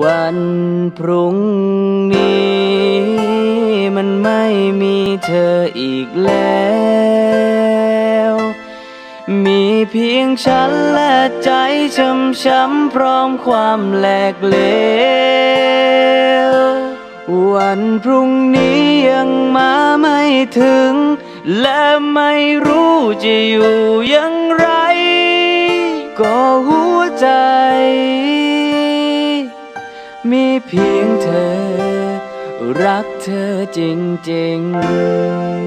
วันพรุ่งนี้มันไม่มีเธออีกแล้ว มีเพียงฉันและใจช้ำๆพร้อมความแหลกเลว วันพรุ่งนี้ยังมาไม่ถึง และไม่รู้จะอยู่อย่างไร ก็หัวใจ มีเพียงเธอ รักเธอจริงๆ